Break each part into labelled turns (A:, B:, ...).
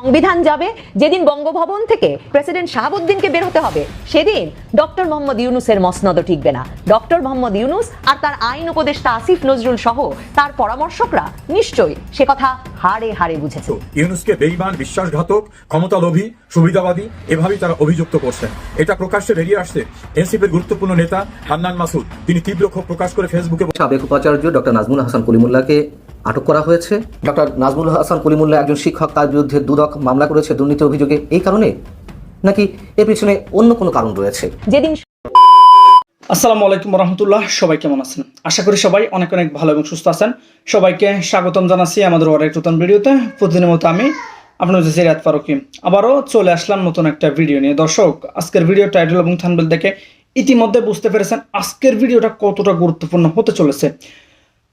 A: সংবিধান যাবে যেদিন বঙ্গভবন থেকে প্রেসিডেন্ট শাহাবুদ্দিনকে বের হতে হবে সেদিন ডক্টর মোহাম্মদ ইউনুসের মসনদও টিকবে না। ডক্টর মোহাম্মদ ইউনুস আর তার আইন উপদেষ্টা আসিফ নজরুল সহ তার পরামর্শকরা নিশ্চয়ই সে কথা হারে হারে বুঝেছে।
B: ইউনুসকে বেইমান বিশ্বাসঘাতক ক্ষমতালোভী সুবিধাবাদী এভাবেই তারা অভিযুক্ত করছেন। এটা প্রকাশ্যে বেরিয়ে আসছে এনসিপির গুরুত্বপূর্ণ নেতা হান্নান মাসুদ। তিনি তীব্র ক্ষোভ প্রকাশ করে ফেসবুকে
C: সাবেক উপাচার্য ডক্টর নাজমুল হাসান কলিমুল্লাহকে আটক করা হয়েছে। ডক্টর নাজমুল হাসান কলিমুল্লাহ একজন শিক্ষক তার বিরুদ্ধে দুদক মামলা করেছে দুর্নীতি অভিযোগে এই কারণে? নাকি এর পিছনে অন্য কোনো কারণ রয়েছে?
A: যেদিন
D: আসসালামু আলাইকুম রহমতুল্লাহ সবাই কেমন আছেন? আশা করি সবাই অনেক অনেক ভালো এবং সুস্থ আছেন। সবাইকে স্বাগতম জানাচ্ছি আমাদের অনেক নতুন ভিডিওতে। প্রতিদিনের মতো আমি আপনার হচ্ছে সিরাত ফারুকি। আবারও চলে আসলাম নতুন একটা ভিডিও নিয়ে। দর্শক আজকের ভিডিও টাইটেল এবং থানবেল দেখে ইতিমধ্যে বুঝতে পেরেছেন আজকের ভিডিওটা কতটা গুরুত্বপূর্ণ হতে চলেছে।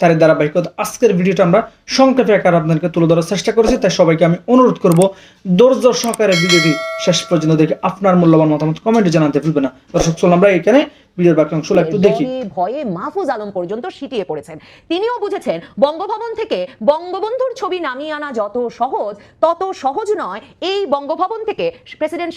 D: তার ধারাবাহিকতা আজকের ভিডিওটা আমরা সংক্ষেপে আকার আপনাদেরকে তুলে ধরার চেষ্টা করেছি, তাই সবাইকে আমি অনুরোধ করব, ধৈর্য সহকারে ভিডিওটি শেষ পর্যন্ত দেখে আপনার মূল্যবান মতামত কমেন্টে জানাতে ভুলবে না। দর্শক, চলুন আমরা এখানে
A: ছবি নামিয়ে আনা যত সহজ, তত সহজ নয়। এই বঙ্গভবন থেকে প্রেসিডেন্ট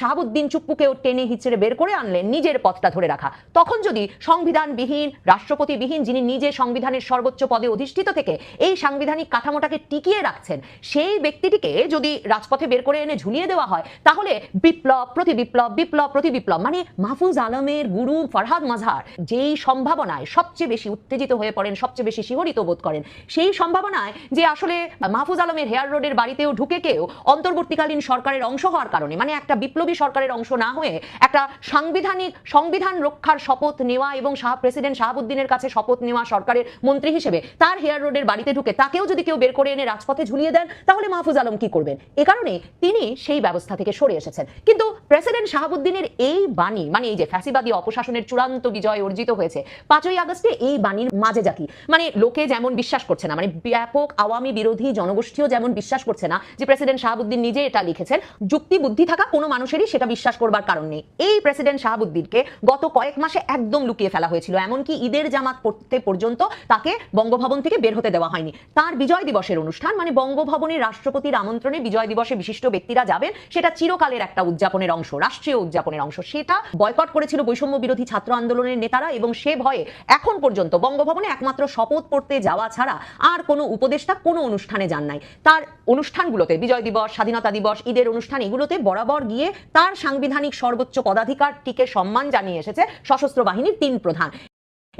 A: চুপ্পুকেও টেনে বের করে আনলেন নিজের পথটা ধরে রাখা। তখন যদি সংবিধানবিহীন, রাষ্ট্রপতিবিহীন, যিনি নিজে সংবিধানের সর্বোচ্চ পদে অধিষ্ঠিত থেকে এই সাংবিধানিক কাঠামোটাকে টিকিয়ে রাখছেন, সেই ব্যক্তিটিকে যদি রাজপথে বের করে এনে ঝুলিয়ে দেওয়া হয়, তাহলে বিপ্লব প্রতি বিপ্লব বিপ্লব প্রতি বিপ্লব মানে মাহফুজ আলমের গুরু ফরহাদ মাজহার যেই সম্ভাবনায় সবচেয়ে বেশি উত্তেজিত হয়ে পড়েন, সবচেয়ে বেশি শিহরিত বোধ করেন, সেই সম্ভাবনায় যে আসলে মাহফুজ আলমের হেয়ার রোডের বাড়িতেও ঢুকে কেউ অন্তর্বর্তীকালীন সরকারের অংশ হওয়ার কারণে মানে একটা বিপ্লবী সরকারের অংশ না হয়ে একটা সাংবিধানিক সংবিধান রক্ষার শপথ নেওয়া এবং শাহ, প্রেসিডেন্ট শাহাবুদ্দিনের কাছে শপথ নেওয়া সরকারের মন্ত্রী হিসেবে তার হেয়ার রোডের বাড়িতে ঢুকে তাকেও যদি কেউ বের করে এনে রাজপথে ঝুলিয়ে দেন, তাহলে মাহফুজ আলম কি করবেন? এ কারণে তিনি সেই ব্যবস্থা থেকে সরে এসেছেন। কিন্তু প্রেসিডেন্ট শাহাবুদ্দিনের এই বাণী মানে এই যে ফ্যাসিবাদী অপশাসনের চূড়ান্ত বিজয় অর্জিত হয়েছে, পাঁচই আগস্টে এই বাণীর মাঝে জাকি মানে লোকে যেমন বিশ্বাস করছে না মানে ব্যাপক আওয়ামী বিরোধী জনগোষ্ঠীও যেমন বিশ্বাস করছে না যে প্রেসিডেন্ট শাহাবুদ্দিন নিজে এটা লিখেছেন, যুক্তি বুদ্ধি থাকা কোনো মানুষেরই সেটা বিশ্বাস করবার কারণ নেই। এই প্রেসিডেন্ট শাহাবুদ্দিনকে গত কয়েক মাসে একদম লুকিয়ে ফেলা হয়েছিল, এমনকি ঈদের জামাত পড়তে পর্যন্ত তাকে বঙ্গভবন থেকে বের হতে দেওয়া হয়নি। তার বিজয় দিবসের অনুষ্ঠান মানে বঙ্গভবনের রাষ্ট্রপতির আমন্ত্রণে বিজয় দিবসে বিশিষ্ট ব্যক্তিরা যাবেন, সেটা চিরকালের একটা উদযাপনের অংশ, রাষ্ট্রীয় উদযাপনের অংশ। সেটা বয়কট করেছিল বৈষম্য বিরোধী ছাত্র আন্দোলনের নেতারা এবং সে ভয়ে এখন পর্যন্ত বঙ্গভবনে একমাত্র শপথ পড়তে যাওয়া ছাড়া আর কোনো উপদেষ্টা কোনো অনুষ্ঠানে যান নাই। তার অনুষ্ঠানগুলোতে বিজয় দিবস, স্বাধীনতা দিবস, ঈদের অনুষ্ঠান, এগুলোতে বরাবর গিয়ে তার সাংবিধানিক সর্বোচ্চ পদাধিকারটিকে সম্মান জানিয়ে এসেছে সশস্ত্র বাহিনীর তিন প্রধান।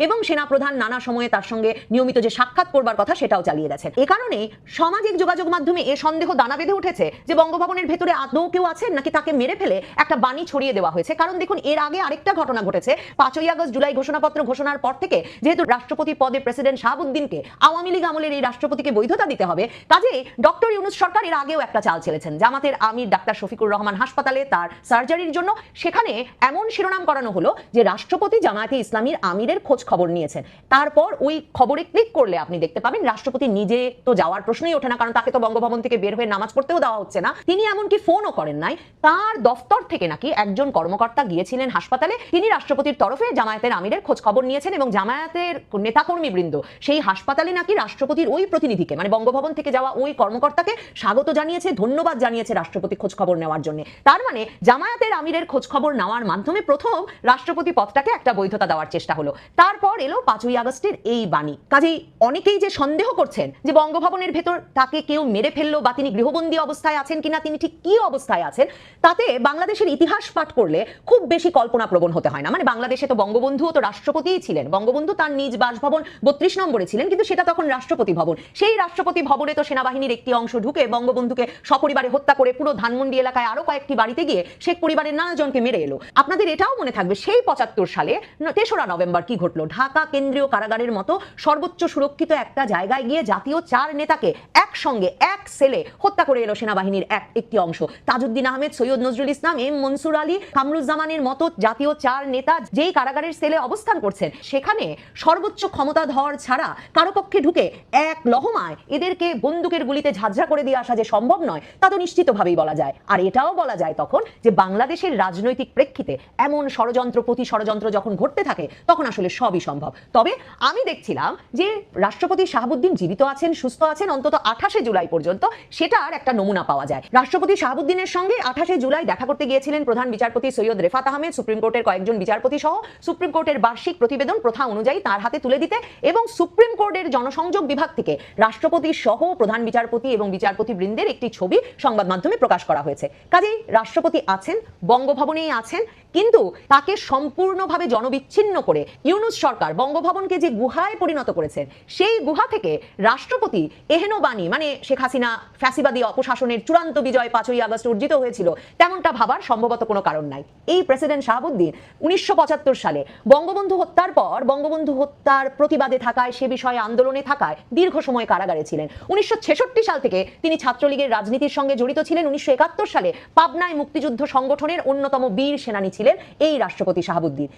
A: এবং সেনাপ্রধান নানা সময়ে তার সঙ্গে নিয়মিত যে সাক্ষাৎ করবার কথা সেটাও চালিয়ে গেছেন। এ কারণে সামাজিক যোগাযোগ মাধ্যমে এ সন্দেহ দানা বেঁধে উঠেছে যে বঙ্গভবনের ভেতরে আদৌ কেউ আছেন নাকি তাকে মেরে ফেলে একটা বাণী ছড়িয়ে দেওয়া হয়েছে। কারণ দেখুন, এর আগে আরেকটা ঘটনা ঘটেছে। পাঁচই আগস্ট জুলাই ঘোষণাপত্র ঘোষণার পর থেকে যেহেতু রাষ্ট্রপতি পদে প্রেসিডেন্ট শাহাবুদ্দিনকে আওয়ামী লীগ আমলের এই রাষ্ট্রপতিকে বৈধতা দিতে হবে কাজেই ডক্টর ইউনুস সরকার এর আগেও একটা চাল ছেড়েছেন। জামাতের আমির ডাক্তার শফিকুর রহমান হাসপাতালে তার সার্জারির জন্য সেখানে এমন শিরোনাম করানো হলো যে রাষ্ট্রপতি জামায়াতে ইসলামীর আমিরের খোঁজ খবর নিয়েছেন। তারপর ওই খবরে ক্লিক করলে আপনি দেখতে পাবেন, রাষ্ট্রপতি নিজে তো যাওয়ার প্রশ্নই ওঠে না, কারণ তাকে তো বঙ্গভবন থেকে বের হয়ে নামাজ পড়তেও দেওয়া হচ্ছে না। তিনি এমনকি ফোনও করেন নাই। তার দফতর থেকে নাকি একজন কর্মকর্তা গিয়েছিলেন হাসপাতালে। তিনি রাষ্ট্রপতির তরফে জামায়াতের আমিরের খোঁজ খবর নিয়েছেন এবং জামায়াতের নেতাকর্মী বৃন্দ সেই হাসপাতালে নাকি রাষ্ট্রপতির ওই প্রতিনিধিকে মানে বঙ্গভবন থেকে যাওয়া ওই কর্মকর্তাকে স্বাগত জানিয়েছে, ধন্যবাদ জানিয়েছে রাষ্ট্রপতি খোঁজ খবর নেওয়ার জন্য। তার মানে জামায়াতের আমিরের খোঁজ খবর নেওয়ার মাধ্যমে প্রথম রাষ্ট্রপতি পদটাকে একটা বৈধতা দেওয়ার চেষ্টা হলো। তার তারপর এলো পাঁচই আগস্টের এই বাণী। কাজেই অনেকেই যে সন্দেহ করছেন যে বঙ্গভবনের ভেতর তাকে কেউ মেরে ফেলল বা তিনি গৃহবন্দী অবস্থায় আছেন কিনা, তিনি ঠিক কি অবস্থায় আছেন, তাতে বাংলাদেশের ইতিহাস পাঠ করলে খুব বেশি কল্পনা প্রবণ হতে হয় না। মানে বাংলাদেশে তো বঙ্গবন্ধুও তো রাষ্ট্রপতিই ছিলেন। বঙ্গবন্ধু তার নিজ বাসভবন বত্রিশ নম্বরে ছিলেন, কিন্তু সেটা তখন রাষ্ট্রপতি ভবন। সেই রাষ্ট্রপতি ভবনে তো সেনাবাহিনীর একটি অংশ ঢুকে বঙ্গবন্ধুকে সপরিবারে হত্যা করে পুরো ধানমন্ডি এলাকায় আরও কয়েকটি বাড়িতে গিয়ে শেখ পরিবারের নানাজনকে মেরে এলো। আপনাদের এটাও মনে থাকবে, সেই পঁচাত্তর সালে তেসরা নভেম্বর কি ঘটলো? ঢাকা কেন্দ্রীয় কারাগারের মতো সর্বোচ্চ সুরক্ষিত একটা জায়গায় গিয়ে জাতীয় চার নেতাকে একসঙ্গে এক সেলে হত্যা করে এলো সেনাবাহিনীর এক, একটি অংশ। তাজউদ্দিন আহমেদ, সৈয়দ নজরুল ইসলাম, এম মনসুর আলী, কামরুজ্জামানের মতো জাতীয় চার নেতা যেই কারাগারের সেলে অবস্থান করছেন, সেখানে সর্বোচ্চ ক্ষমতাধর ছাড়া কারও পক্ষে ঢুকে এক লহমায় এদেরকে বন্দুকের গুলিতে ঝাঁঝরা করে দিয়ে আসা যে সম্ভব নয়, তা তো নিশ্চিতভাবেই বলা যায়। আর এটাও বলা যায় তখন যে বাংলাদেশের রাজনৈতিক প্রেক্ষিতে এমন ষড়যন্ত্র প্রতি ষড়যন্ত্র যখন ঘটতে থাকে, তখন আসলে সবই সম্ভব। তবে আমি দেখছিলাম যে রাষ্ট্রপতি শাহাবুদ্দিন জীবিত আছেন, সুস্থ আছেন, অন্তত আঠাশে জুলাই পর্যন্ত সেটার একটা নমুনা পাওয়া যায়। রাষ্ট্রপতি শাহাবুদ্দিনের সঙ্গে আঠাশে জুলাই দেখা করতে গিয়েছিলেন প্রধান বিচারপতি সৈয়দ রেফাত আহমেদ, সুপ্রিম কোর্টের কয়েকজন বিচারপতি সহ। সুপ্রিম কোর্টের বার্ষিক প্রতিবেদন প্রথা অনুযায়ী তার হাতে তুলে দিতে এবং সুপ্রিম কোর্টের জনসংযোগ বিভাগ থেকে রাষ্ট্রপতি সহ প্রধান বিচারপতি এবং বিচারপতি বৃন্দের একটি ছবি সংবাদ মাধ্যমে প্রকাশ করা হয়েছে। কাজেই রাষ্ট্রপতি আছেন, বঙ্গভবনেই আছেন, কিন্তু তাকে সম্পূর্ণভাবে জনবিচ্ছিন্ন করে ইউনুস সরকার বঙ্গভবনকে যে গুহায় পরিণত করেছেন সেই গুহা থেকে রাষ্ট্রপতি এহেন বাণী মানে শেখ হাসিনা ফ্যাসিবাদী অপশাসনের চূড়ান্ত বিজয় পাঁচই আগস্ট অর্জিত হয়েছিল, তেমনটা ভাবার সম্ভবত কোনো কারণ নাই। এই প্রেসিডেন্ট শাহাবুদ্দিন উনিশশো পঁচাত্তর সালে বঙ্গবন্ধু হত্যার পর বঙ্গবন্ধু হত্যার প্রতিবাদে থাকায়, সে বিষয়ে আন্দোলনে থাকায় দীর্ঘ সময় কারাগারে ছিলেন। উনিশশো ছেষট্টি সাল থেকে তিনি ছাত্রলীগের রাজনীতির সঙ্গে জড়িত ছিলেন। উনিশশো একাত্তর সালে পাবনায় মুক্তিযুদ্ধ সংগঠনের অন্যতম বীর সেনানী ছিলেন এই রাষ্ট্রপতি শাহাবুদ্দিন।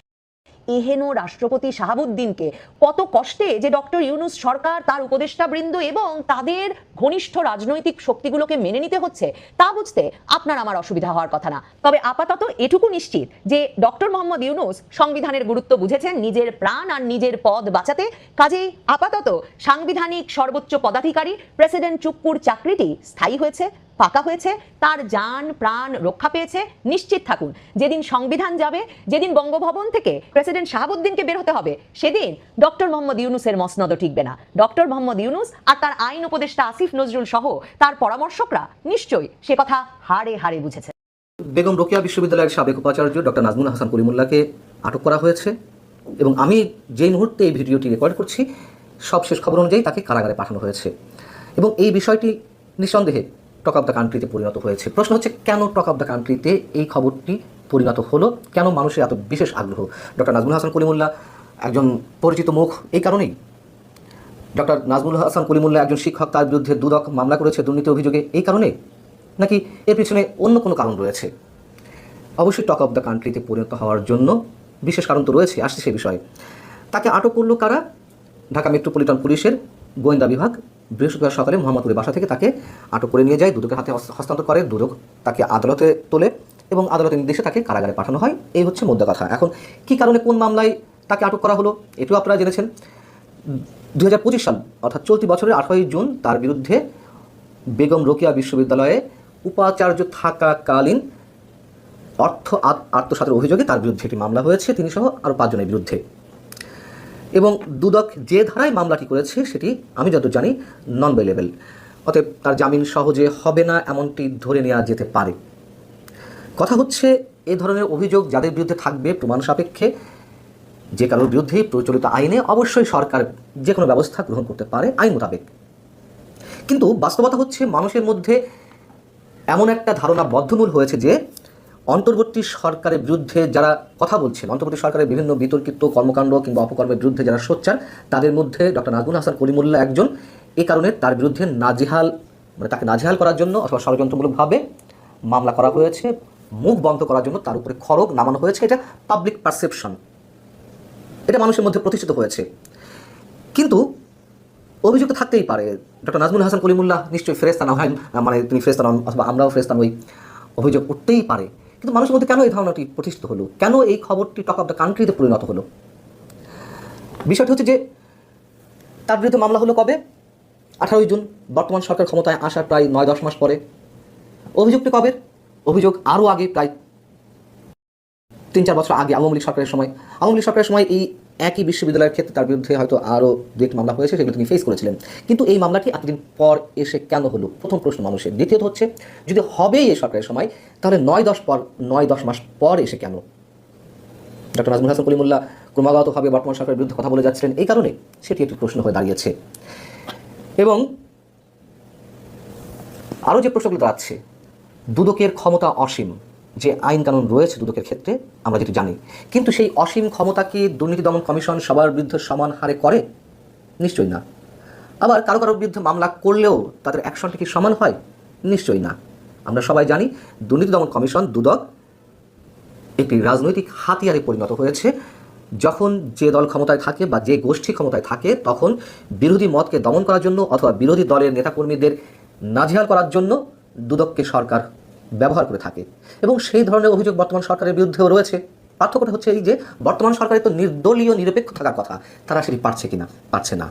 A: এহেন রাষ্ট্রপতি শাহাবুদ্দিনকে কত কষ্টে যে ডক্টর ইউনুস সরকার, তার উপদেষ্টা বৃন্দ এবং তাদের ঘনিষ্ঠ রাজনৈতিক শক্তিগুলোকে মেনে নিতে হচ্ছে, তা বুঝতে আপনার আমার অসুবিধা হওয়ার কথা না। তবে আপাতত এটুকু নিশ্চিত যে ডক্টর মোহাম্মদ ইউনুস সংবিধানের গুরুত্ব বুঝেছেন নিজের প্রাণ আর নিজের পদ বাঁচাতে। কাজেই আপাতত সাংবিধানিক সর্বোচ্চ পদাধিকারী, প্রেসিডেন্ট চুপ্পুর চাকরিটি স্থায়ী হয়েছে। পাকা হয়েছে, তার যান প্রাণ রক্ষা পেয়েছে, নিশ্চিত থাকুন। যেদিন সংবিধান যাবে, যেদিন বঙ্গভবন থেকে প্রেসিডেন্ট শাহাবুদ্দিনকে বের হতে হবে, সেদিন ডক্টর মোহাম্মদ ইউনুসের মসনদও ঠিকবে না। ডক্টর মোহাম্মদ ইউনুস আর তার আইন উপদেষ্টা আসিফ নজরুল সহ তার পরামর্শকরা নিশ্চয়ই সে কথা হাড়ে হাড়ে বুঝেছে।
C: বেগম রোকেয়া বিশ্ববিদ্যালয়ের সাবেক উপাচার্য ডক্টর নাজমুল হাসান কলিমুল্লাহকে আটক করা হয়েছে এবং আমি যেই মুহূর্তে এই ভিডিওটি রেকর্ড করছি সব শেষ খবর অনুযায়ী তাকে কারাগারে পাঠানো হয়েছে। এবং এই বিষয়টি নিঃসন্দেহে টক অফ দ্য কান্ট্রিতে পরিণত হয়েছে। প্রশ্ন হচ্ছে, কেন টক অফ দ্য কান্ট্রিতে এই খবরটি পরিণত হলো? কেন মানুষের এত বিশেষ আগ্রহ? ডক্টর নাজমুল হাসান কলিমুল্লাহ, একজন পরিচিত মুখ এই কারণেই। ডক্টর নাজমুল হাসান কলিমুল্লাহ একজন শিক্ষক, তার বিরুদ্ধে দুদক মামলা করেছে, দুর্নীতি অভিযোগে এই কারণে? নাকি এর পিছনে অন্য কোনো কারণ রয়েছে? অবশ্যই টক অফ দ্য কান্ট্রিতে পরিণত হওয়ার জন্য বিশেষ কারণ তো রয়েছে, আসছে সে বিষয়ে। তাকে আটক করল কারা? ঢাকা মেট্রোপলিটন পুলিশের গোয়েন্দা বিভাগ বৃহস্পতিবার সকালে মোহাম্মদপুরের বাসা থেকে তাকে আটক করে নিয়ে যায় দুদকের হাতে হস্তান্তর করে, দুদক তাকে আদালতে তোলে এবং আদালতের নির্দেশে তাকে কারাগারে পাঠানো হয়। এই হচ্ছে মধ্য কথা। এখন কি কারণে কোন মামলায় তাকে আটক করা হলো এটিও আপনারা জেনেছেন। দু হাজার পঁচিশ সাল, অর্থাৎ চলতি বছরের আঠারোই জুন, তার বিরুদ্ধে বেগম রোকেয়া বিশ্ববিদ্যালয়ে উপাচার্য থাকাকালীন অর্থ আত- আত্মসাতের অভিযোগে তার বিরুদ্ধে একটি মামলা হয়েছে। তিনি সহ আরও পাঁচজনের বিরুদ্ধে। এবং দুদক যে ধারায় মামলাটি করেছে সেটি আমি যত জানি নন বেলেবেল অতএব তার জামিন সহজে হবে না এমনটি ধরে নেওয়া যেতে পারে। কথা হচ্ছে, এ ধরনের অভিযোগ যাদের বিরুদ্ধে থাকবে প্রমাণ সাপেক্ষে, যে কারোর বিরুদ্ধেই প্রচলিত আইনে অবশ্যই সরকার যে কোনো ব্যবস্থা গ্রহণ করতে পারে আইন মোতাবেক। কিন্তু বাস্তবতা হচ্ছে, মানুষের মধ্যে এমন একটা ধারণা বদ্ধমূল হয়েছে যে অন্তর্বর্তী সরকারের বিরুদ্ধে যারা কথা বলছেন, অন্তর্বর্তী সরকারের বিভিন্ন বিতর্কিত কর্মকাণ্ড কিংবা অপকর্মের বিরুদ্ধে যারা সোচ্চার, তাদের মধ্যে ডক্টর নাজমুল হাসান কলিমুল্লাহ একজন। এ কারণে তার বিরুদ্ধে নাজেহাল মানে তাকে নাজেহাল করার জন্য অথবা ষড়যন্ত্রমূলকভাবে মামলা করা হয়েছে, মুখ বন্ধ করার জন্য তার উপরে খড়গ নামানো হয়েছে, এটা পাবলিক পারসেপশন এটা মানুষের মধ্যে প্রতিষ্ঠিত হয়েছে। কিন্তু অভিযোগ থাকতেই পারে, ডক্টর নাজমুল হাসান কলিমুল্লাহ নিশ্চয়ই ফেরেস্তা না হয় মানে তিনি ফেরেস্তা নন অথবা আমরাও ফেরেস্তা নই, অভিযোগ উঠতেই পারে। কিন্তু মানুষের মধ্যে কেন এই ধারণাটি প্রতিষ্ঠিত হলো? কেন এই খবরটি টক অফ দ্য কান্ট্রিতে পরিণত হলো? বিষয়টি হচ্ছে যে, তার বিরুদ্ধে মামলা হলো কবে? আঠারোই জুন, বর্তমান সরকার ক্ষমতায় আসার প্রায় নয় দশ মাস পরে। অভিযোগটি কবে? অভিযোগ আরও আগে, প্রায় তিন চার বছর আগে আওয়ামী লীগ সরকারের সময়। আওয়ামী লীগ সরকারের সময় এই একই বিশ্ববিদ্যালয়ের ক্ষেত্রে তার বিরুদ্ধে হয়তো আরও দু একটি মামলা হয়েছে, সেগুলো তিনি ফেস করেছিলেন কিন্তু এই মামলাটি এতদিন পর এসে কেন হলো? প্রথম প্রশ্ন মানুষের। দ্বিতীয়ত হচ্ছে, যদি হবেই এই সরকারের সময়, তাহলে নয় দশ পর, নয় দশ মাস পর এসে কেন? ডক্টর নাজমুল হাসান কলিমুল্লাহ ক্রমাগতভাবে বর্তমান সরকারের বিরুদ্ধে কথা বলে যাচ্ছিলেন। এই কারণে সেটি একটি প্রশ্ন হয়ে দাঁড়িয়েছে। এবং আরও যে প্রশ্নগুলো দাঁড়াচ্ছে, দুদকের ক্ষমতা অসীম। যে আইন কানুন রয়েছে দুদকের ক্ষেত্রে, আমরা যেটি জানি। কিন্তু সেই অসীম ক্ষমতা কি দুর্নীতি দমন কমিশন সবার বিরুদ্ধে সমান হারে করে? নিশ্চয়ই না। আবার কারও কারোর বিরুদ্ধে মামলা করলেও তাদের অ্যাকশনটা কি সমান হয়? নিশ্চয়ই না। আমরা সবাই জানি দুর্নীতি দমন কমিশন দুদক একটি রাজনৈতিক হাতিয়ারে পরিণত হয়েছে। যখন যে দল ক্ষমতায় থাকে বা যে গোষ্ঠী ক্ষমতায় থাকে, তখন বিরোধী মতকে দমন করার জন্য অথবা বিরোধী দলের নেতাকর্মীদের নাজেহাল করার জন্য দুদককে সরকার ব্যবহার করে থাকে। এবং সেই ধরনের অভিযোগ বর্তমান সরকারের বিরুদ্ধেও রয়েছে। পার্থক্যটা হচ্ছে এই যে, বর্তমান সরকারের তো নির্দলীয় নিরপেক্ষ থাকার কথা। তারা সেটি পারছে কিনা? পারছে না।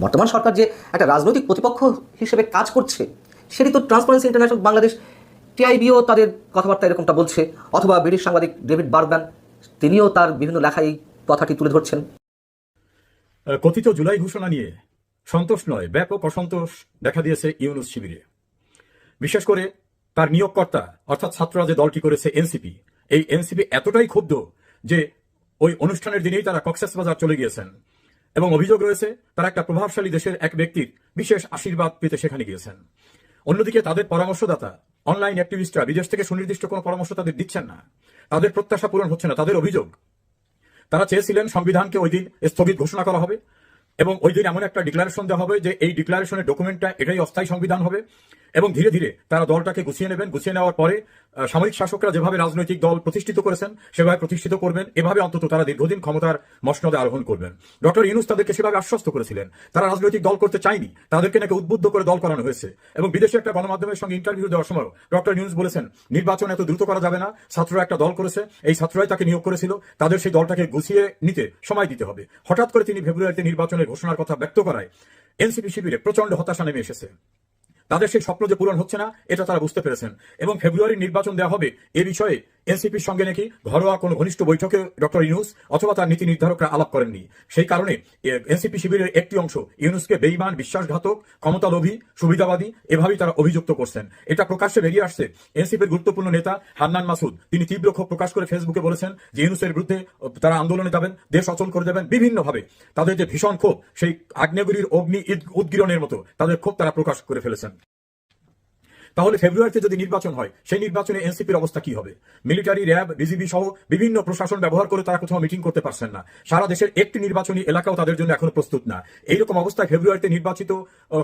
C: বর্তমান সরকার যে একটা রাজনৈতিক প্রতিপক্ষ হিসেবে কাজ করছে, সেটি তো ট্রান্সপারেন্সি ইন্টারন্যাশনাল বাংলাদেশ টিআইবিও তাদের কথাবার্তা এরকমটা বলছে, অথবা ব্রিটিশ সাংবাদিক ডেভিড বার্গম্যান, তিনিও তার বিভিন্ন লেখায় এই কথাটি তুলে ধরছেন।
B: কথিত জুলাই ঘোষণা নিয়ে সন্তোষ নয়, ব্যাপক অসন্তোষ দেখা দিয়েছে ইউনুস শিবিরে। বিশেষ করে তার নিয়োগকর্তা, অর্থাৎ ছাত্ররা যে দলটি করেছে এনসিপি, এই এনসিপি এতটাই ক্ষুব্ধ যে ওই অনুষ্ঠানের দিনেই তারা কক্সেস বাজার চলে গিয়েছেন। এবং অভিযোগ রয়েছে, তারা একটা প্রভাবশালী দেশের এক ব্যক্তির বিশেষ আশীর্বাদ পেতে সেখানে গিয়েছেন। অন্যদিকে তাদের পরামর্শদাতা, অনলাইন অ্যাক্টিভিস্টরা বিদেশ থেকে সুনির্দিষ্ট কোনো পরামর্শ তাদের দিচ্ছেন না। তাদের প্রত্যাশা পূরণ হচ্ছে না, তাদের অভিযোগ। তারা চেয়েছিলেন সংবিধানকে ওই দিন স্থগিত ঘোষণা করা হবে এবং ওই দিন এমন একটা ডিক্লারেশন দেওয়া হবে যে এই ডিক্লারেশনের ডকুমেন্টটা এটাই অস্থায়ী সংবিধান হবে। এবং ধীরে ধীরে তারা দলটাকে গুছিয়ে নেবেন। গুছিয়ে নেওয়ার পরে সামরিক শাসকরা যেভাবে রাজনৈতিক দল প্রতিষ্ঠিত করেছেন, সেভাবে প্রতিষ্ঠিত করবেন। এভাবে অন্তত তারা দীর্ঘদিন ক্ষমতার মসনদে আরোহণ করবেন। ডক্টর ইউনুস তাদেরকে সেভাবে আশ্বস্ত করেছিলেন। তারা রাজনৈতিক দল করতে চায়নি। তাদেরকে নাকি উদ্বুদ্ধ করে দল করানো হয়েছে। এবং বিদেশে একটা গণমাধ্যমের সঙ্গে ইন্টারভিউ দেওয়ার সময় ডক্টর ইউনুস বলেছেন, নির্বাচন এত দ্রুত করা যাবে না। ছাত্ররা একটা দল করেছে। এই ছাত্ররাই তাকে নিয়োগ করেছিল। তাদের সেই দলটাকে গুছিয়ে নিতে সময় দিতে হবে। হঠাৎ করে তিনি ফেব্রুয়ারিতে নির্বাচনের ঘোষণার কথা ব্যক্ত করায় এনসিপি শিবিরে প্রচণ্ড হতাশা নেমে এসেছে। তাদের সেই স্বপ্ন যে পূরণ হচ্ছে না, এটা তারা বুঝতে পেরেছেন। এবং ফেব্রুয়ারি নির্বাচন দেওয়া হবে, এ বিষয়ে এনসিপির সঙ্গে নাকি ঘরোয়া কোনো ঘনিষ্ঠ বৈঠকে ডক্টর ইউনুস অথবা তার নীতি নির্ধারকরা আলাপ করেননি। সেই কারণে এনসিপি শিবিরের একটি অংশ ইউনুসকে বেইমান, বিশ্বাসঘাতক, ক্ষমতালোভী, সুবিধাবাদী এভাবেই তারা অভিযুক্ত করছেন। এটা প্রকাশ্যে বেরিয়ে আসছে এনসিপির গুরুত্বপূর্ণ নেতা হান্নান মাসুদ। তিনি তীব্র ক্ষোভ প্রকাশ করে ফেসবুকে বলেছেন যে ইউনুসের বিরুদ্ধে তারা আন্দোলনে যাবেন, দেশ অচল করে দেবেন বিভিন্নভাবে। তাদের যে ভীষণ ক্ষোভ, সেই আগ্নেয়গিরির অগ্নি উদ্গীরণের মতো তাদের ক্ষোভ তারা প্রকাশ করে ফেলেছেন। তাহলে ফেব্রুয়ারিতে যদি নির্বাচন হয়, সেই নির্বাচনে এনসিপির অবস্থা কি হবে? মিলিটারি, র্যাব, বিজিবি সহ বিভিন্ন প্রশাসন ব্যবহার করে তারা কোথাও মিটিং করতে পারছেন না। সারা দেশের একটি নির্বাচনী এলাকাও তাদের জন্য এখনও প্রস্তুত না। এইরকম অবস্থায় ফেব্রুয়ারিতে নির্বাচিত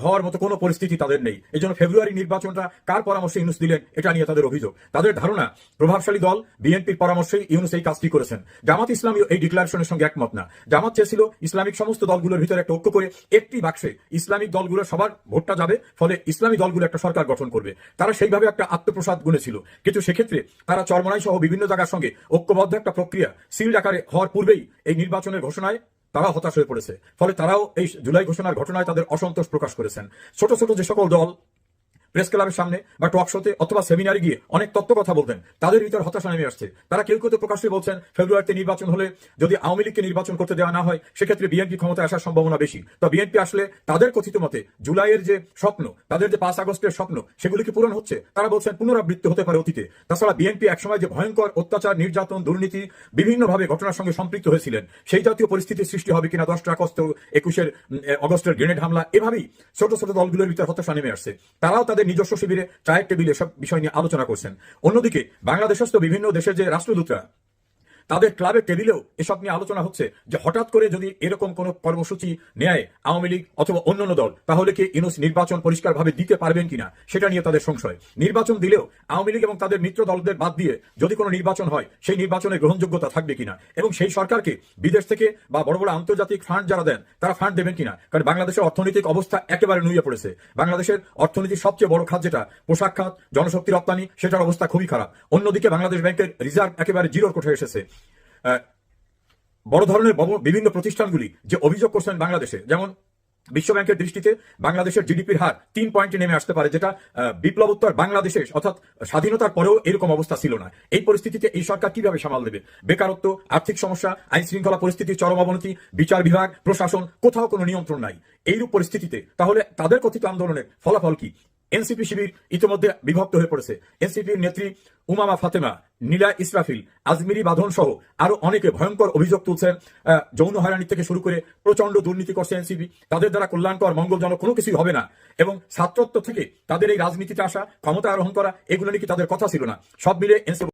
B: হওয়ার মতো কোনো পরিস্থিতি তাদের নেই। এই জন্য ফেব্রুয়ারি নির্বাচনটা কার পরামর্শে ইউনুস দিলেন, এটা নিয়ে তাদের অভিযোগ। তাদের ধারণা, প্রভাবশালী দল, বিএনপির পরামর্শে ইউনুস এই কাজটি করেছেন। জামাত ইসলামী এই ডিক্লারেশনের সঙ্গে একমত না। জামাত চেয়েছিল ইসলামিক সমস্ত দলগুলোর ভিতরে একটা ঐক্য করে একটি বাক্সে ইসলামিক দলগুলো সবার ভোটটা যাবে, ফলে ইসলামী দলগুলো একটা সরকার গঠন করবে। তারা সেইভাবে একটা আত্মপ্রসাদ গুনেছিল। কিন্তু সেক্ষেত্রে তারা চরমনাই সহ বিভিন্ন জায়গার সঙ্গে ঐক্যবদ্ধ একটা প্রক্রিয়া সিল আকারে হওয়ার পূর্বেই এই নির্বাচনের ঘোষণায় তারা হতাশ হয়ে পড়েছে। ফলে তারাও এই জুলাই ঘোষণার ঘটনায় তাদের অসন্তোষ প্রকাশ করেছেন। ছোট ছোট যে সকল দল প্রেস ক্লাবের সামনে বা টক শোতে অথবা সেমিনারে গিয়ে অনেক তত্ত্ব কথা বলতেন। তাদের ভিতর হতাশা নেমে আসছে। তারা কেউ কেউ তো প্রকাশ্যে বলছেন, ফেব্রুয়ারিতে নির্বাচন হলে যদি আওয়ামী লীগকে নির্বাচন করতে দেওয়া না হয়, সেক্ষেত্রে বিএনপি ক্ষমতায় আসার সম্ভাবনা বেশি। তো বিএনপি আসলে তাদের কথিত মতে জুলাইয়ের যে স্বপ্ন, তাদের যে পাঁচ আগস্টের স্বপ্ন, সেগুলি কি পূরণ হচ্ছে? তারা বলছেন পুনরাবৃত্তি হতে পারে অতীতে। তাছাড়া বিএনপি একসময় যে ভয়ঙ্কর অত্যাচার, নির্যাতন, দুর্নীতি বিভিন্নভাবে ঘটনার সঙ্গে সম্পৃক্ত হয়েছিলেন, সেই জাতীয় পরিস্থিতির সৃষ্টি হবে কিনা দশটা আগস্ট একুশের অগস্টের গ্রেনেড হামলা, এভাবেই ছোট ছোট দলগুলোর ভিতর হতাশা নেমে আসছে। তারাও তাদের নিজস্ব শিবিরে, চায়ের টেবিলে সব বিষয় নিয়ে আলোচনা করছেন। অন্যদিকে, বাংলাদেশস্থ বিভিন্ন দেশের যে রাষ্ট্রদূতরা তাদের ক্লাবের টেবিলেও এসব নিয়ে আলোচনা হচ্ছে যে হঠাৎ করে যদি এরকম কোন কর্মসূচি নেয় আওয়ামী লীগ অথবা অন্যান্য দল, তাহলে কি ইউনুস নির্বাচন পরিষ্কারভাবে দিতে পারবেন কিনা সেটা নিয়ে তাদের সংশয়। নির্বাচন দিলেও আওয়ামী লীগ এবং তাদের মিত্র দলদের বাদ দিয়ে যদি কোনো নির্বাচন হয়, সেই নির্বাচনের গ্রহণযোগ্যতা থাকবে কিনা এবং সেই সরকারকে বিদেশ থেকে বা বড় বড় আন্তর্জাতিক ফান্ড যারা দেন, তারা ফান্ড দেবেন কিনা? কারণ বাংলাদেশের অর্থনৈতিক অবস্থা একেবারে নুয়ে পড়েছে। বাংলাদেশের অর্থনীতির সবচেয়ে বড় খাত যেটা, পোশাক খাত, জনশক্তি রপ্তানি, সেটার অবস্থা খুবই খারাপ। অন্যদিকে বাংলাদেশ ব্যাংকের রিজার্ভ একেবারে জিরোর কোঠে এসেছে। বড় ধরনের বিভিন্ন প্রতিষ্ঠানগুলি যে অভিযোগ করছেন বাংলাদেশে, যেমন বিশ্বব্যাংকের দৃষ্টিতে বাংলাদেশের জিডিপির হার তিন পয়েন্টে নেমে আসতে পারে, যেটা বিপ্লবোত্তর বাংলাদেশে, অর্থাৎ স্বাধীনতার পরেও এরকম অবস্থা ছিল না। এই পরিস্থিতিতে এই সরকার কীভাবে সামাল দেবে? বেকারত্ব, আর্থিক সমস্যা আইন শৃঙ্খলা পরিস্থিতির চরম অবনতি, বিচার বিভাগ, প্রশাসন, কোথাও কোনো নিয়ন্ত্রণ নাই। এইরূপ পরিস্থিতিতে তাহলে তাদের কথিত আন্দোলনের ফলাফল কি? এনসিপি শিবির ইতিমধ্যে বিভক্ত হয়ে পড়েছে। এনসিপির নেত্রী উমামা ফাতেমা, নীলা ইসরাফিল, আজমিরি বাঁধন সহ আরও অনেকে ভয়ঙ্কর অভিযোগ তুলছেন যৌন হয়রানি থেকে শুরু করে প্রচণ্ড দুর্নীতি করছে এনসিপি। তাদের দ্বারা কল্যাণকর, মঙ্গলজনক কোনো কিছুই হবে না এবং ছাত্রত্ব থেকে তাদের এই রাজনীতিতে আসা, ক্ষমতা আরোহণ করা, এগুলো নাকি তাদের কথা ছিল না। সব মিলে এনসিপি